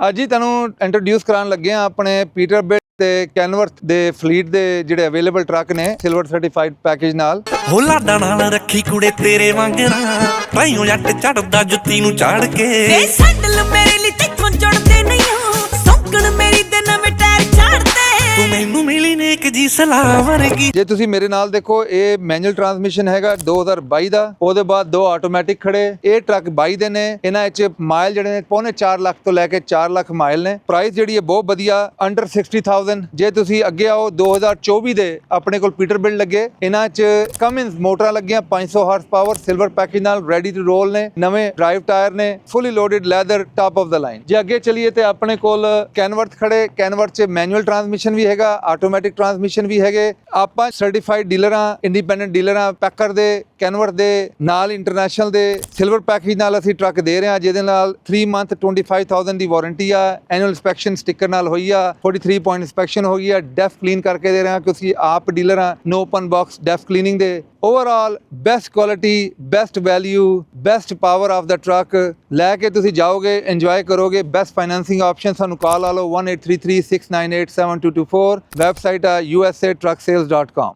ਅੱਜ ਹੀ ਤੁਹਾਨੂੰ ਇੰਟਰੋਡਿਊਸ ਕਰਾਉਣ ਲੱਗੇ ਆ ਆਪਣੇ ਪੀਟਰਬਿਲਟ ਤੇ ਕੈਨਵਰਥ ਦੇ ਫਲੀਟ ਦੇ ਜਿਹੜੇ ਅਵੇਲੇਬਲ ਟਰੱਕ ਨੇ ਸਿਲਵਰ ਸਰਟੀਫਾਈਡ ਪੈਕੇਜ ਨਾਲ। ਹੋ ਲਾਡਾ ਨਾਲ ਰੱਖੀ ਕੁੜੇ ਤੇਰੇ ਵਾਂਗਣਾ ਭਾਈਓ ਜੱਟ ਚੜਦਾ ਜੁੱਤੀ ਨੂੰ ਵੇ ਕੇ। ਸੈਂਡਲ ਮੇਰੇ ਲਈ ਮਿਲੀ ਸਲਾਹ ਵਰਗੀ। ਜੇ ਤੁਸੀਂ ਮੇਰੇ ਨਾਲ ਦੇਖੋ, ਇਹ ਮੈਨੂਅਲ ਟਰਾਂਸਮਿਸ਼ਨ ਹੈਗਾ 2022 ਦਾ। ਉਹਦੇ ਬਾਅਦ ਦੋ ਆਟੋਮੈਟਿਕ ਖੜੇ। ਇਹ ਟਰੱਕ 22 ਦੇ ਨੇ। ਇਹਨਾਂ ਵਿੱਚ ਮਾਈਲ ਜਿਹੜੇ ਨੇ, ਪੌਣੇ 4 ਲੱਖ ਤੋਂ ਲੈ ਕੇ 4 ਲੱਖ ਮਾਈਲ ਨੇ। ਪ੍ਰਾਈਸ ਜਿਹੜੀ ਹੈ ਬਹੁਤ ਵਧੀਆ ਅੰਡਰ 60000 ਜੇ ਤੁਸੀਂ ਅੱਗੇ ਆਓ 2024 ਦੇ ਆਪਣੇ ਕੋਲ ਪੀਟਰਬਿਲਟ ਲੱਗੇ। ਇਹਨਾਂ 'ਚ ਕਮਿੰਸ ਮੋਟਰਾਂ ਲੱਗੀਆਂ 500 ਹਾਰਸ ਪਾਵਰ ਸਿਲਵਰ ਪੈਕੇਜ ਨਾਲ ਰੈਡੀ ਟੂ ਰੋਲ ਨੇ। ਨਵੇਂ ਡਰਾਈਵ ਟਾਇਰ ਨੇ। Fully loaded leather top of the line ਜੇ ਅੱਗੇ ਚਲੀਏ ਤੇ ਆਪਣੇ ਕੋਲ ਕੈਨਵਰਥ ਖੜੇ। ਕੈਨਵਰਥ 'ਚ ਮੈਨੂਅਲ ਟਰਾਂਸਮਿਸ਼ਨ ਵੀ ਹੈਗਾ ਆਟੋਮੈਟਿਕ ਟਰਾਂਸਮਿਸ਼ਨ ਵੀ ਹੈਗੇ, ਆਪਾਂ ਸਰਟੀਫਾਈਡ ਡੀਲਰ ਆ ਇੰਡੀਪੈਂਡੈਂਟ ਡੀਲਰ ਆ ਪੈਕਰ ਦੇ ਕੈਨਵਰਥ ਦੇ, ਨਾਲ ਇੰਟਰਨੈਸ਼ਨਲ ਦੇ ਸਿਲਵਰ ਪੈਕੇਜ ਨਾਲ ਅਸੀਂ ਟਰੱਕ ਦੇ ਰਹੇ ਹਾਂ ਜਿਹਦੇ ਨਾਲ 3 ਮੰਥ 25000 ਦੀ ਵਾਰੰਟੀ ਆ ਐਨੂਅਲ ਇਨਸਪੈਕਸ਼ਨ ਸਟicker ਨਾਲ ਹੋਈ ਆ 43 ਪੁਆਇੰਟ ਇਨਸਪੈਕਸ਼ਨ ਹੋਈ ਆ ਡੈਫ ਕਲੀਨ ਕਰਕੇ ਦੇ ਰਹੇ ਹਾਂ ਕਿਉਂਕਿ ਆਪ ਡੀਲਰ ਆ no open box DEF cleaning ਦੇ। Overall best quality best value best power of the truck ਲੈ ਕੇ ਤੁਸੀਂ ਜਾਓਗੇ ਇੰਜੋਏ ਕਰੋਗੇ ਬੈਸਟ ਫਾਈਨੈਂਸਿੰਗ ਆਪਸ਼ਨ ਸਾਨੂੰ ਕਾਲ ਲਾ ਲਓ 183369872224 ਵੈਬਸਾਈਟ ਆ usatrucksales.com